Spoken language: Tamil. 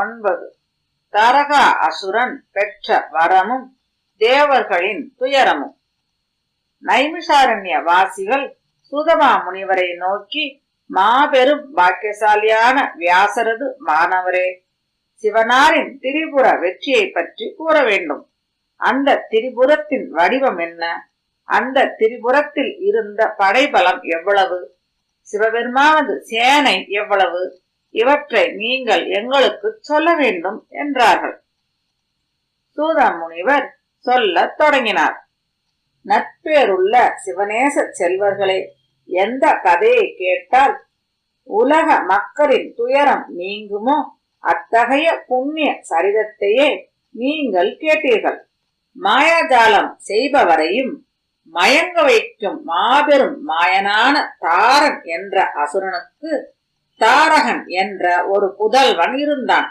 ஒன்பது. தரகா அசுரன் பெற்ற வரமும் தேவர்களின் துயரமும். நைமிஷாரண்ய வாசிகள் சுதமா முனிவரை நோக்கி மாபெரும் பாக்கியசாலியான வியாசரது மாணவரே சிவனாரின் திரிபுர வெற்றியை பற்றி கூற வேண்டும். அந்த திரிபுரத்தின் வடிவம் என்ன? அந்த திரிபுரத்தில் இருந்த படைபலம் எவ்வளவு? சிவபெருமானது சேனை எவ்வளவு? இவற்றை நீங்கள் எங்களுக்கு சொல்ல வேண்டும் என்றார்கள். சூத முனிவர் சொல்லத் தொடங்கினார். நட்பேருள்ள சிவநேச செல்வர்களே எந்த கதையை கேட்டால் உலக மக்களின் துயரம் நீங்குமோ அத்தகைய புண்ணிய சரிதத்தையே நீங்கள் கேட்டீர்கள். மாயாஜாலம் செய்பவரையும் மயங்க வைக்கும் மாபெரும் மாயனான தாரன் என்ற அசுரனுக்கு தாரகன் என்ற ஒரு புதல்வன் இருந்தான்.